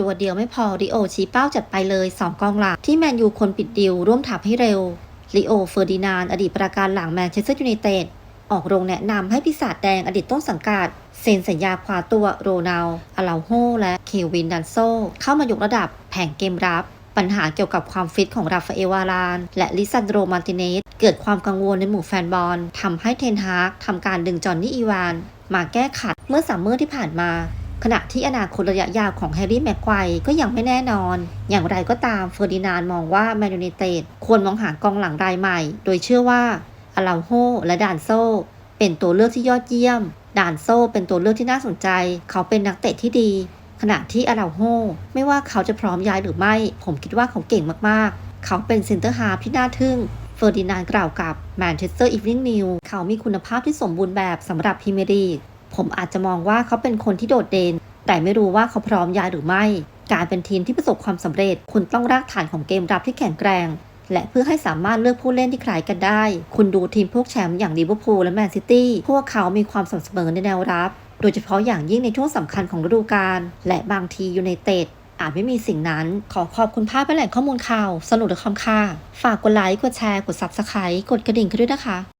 ตัวเดียวไม่พอริโอชี้เป้าจัดไปเลย 2 กองหลังที่แมนยูคนปิดดิวร่วมทับให้เร็วริโอเฟอร์ดินานอดีตประการหลังแมนเชสเตอร์ยูไนเต็ดออกโรงแนะนำให้ปีศาจแดงอดีตต้นสังกัดเซ็นสัญญาคว้าตัวโรนัลอาลาโฮและเควินดันโซ เข้ามายกระดับแผงเกมรับ ปัญหาเกี่ยวกับความฟิตของราฟาเอวาราน และลิซันโดรมาร์ติเนส เกิดความกังวลในหมู่แฟนบอลทำให้เทนฮากทำการดึงจอห์นนี่อีวาน มาแก้ขัดเมื่อสามเมอร์ที่ผ่านมา ขณะที่อนาคตระยะยาวของแฮร์รี่แม็กควายก็ยังไม่แน่นอน อย่างไรก็ตามเฟอร์ดินานมองว่าแมนยูไนเต็ดควรมองหากองหลังรายใหม่ โดยเชื่อว่าอาลาโฮและดานโซเป็นตัวเลือกที่ยอดเยี่ยม ดานโซเป็นตัวเลือกที่น่าสนใจ เขาเป็นนักเตะที่ดี ขณะที่อาราโฮไม่ว่าเขาจะพร้อมย้ายหรือไม่ ผมคิดว่าเขาเก่งมากๆ เขาเป็นเซนเตอร์ฮาร์ที่น่าทึ่งเฟอร์ดินานกล่าวกับแมนเชสเตอร์อีฟ n ิงนิวเขามีคุณภาพที่สมบูรณ์แบบสำหรับพรีเมียร์ลีก ผมอาจจะมองว่าเขาเป็นคนที่โดดเด่นแต่ไม่รู้ว่าเขาพร้อมยาหรือไม่ การเป็นทีมที่ประสบความสำเร็จ คุณต้องรากฐานของเกมรับที่แข็งแกร่งและเพื่อให้สามารถเลือกผู้เล่นที่คล้ายกันได้ คุณดูทีมพวกแชมป์อย่างลิเวอร์พูลและแมนซิตี้ พวกเขามีความสม่ำเสมอในแนวรับ โดยเฉพาะอย่างยิ่งในช่วงสำคัญของฤดูกาล และบางทียูไนเต็ดอาจไม่มีสิ่งนั้น ขอขอบคุณภาพและแหล่งข้อมูลข่าว สนุกและคำค่า ฝากกดไลค์ กดแชร์ กด Subscribe กดกระดิ่งกันด้วยนะคะ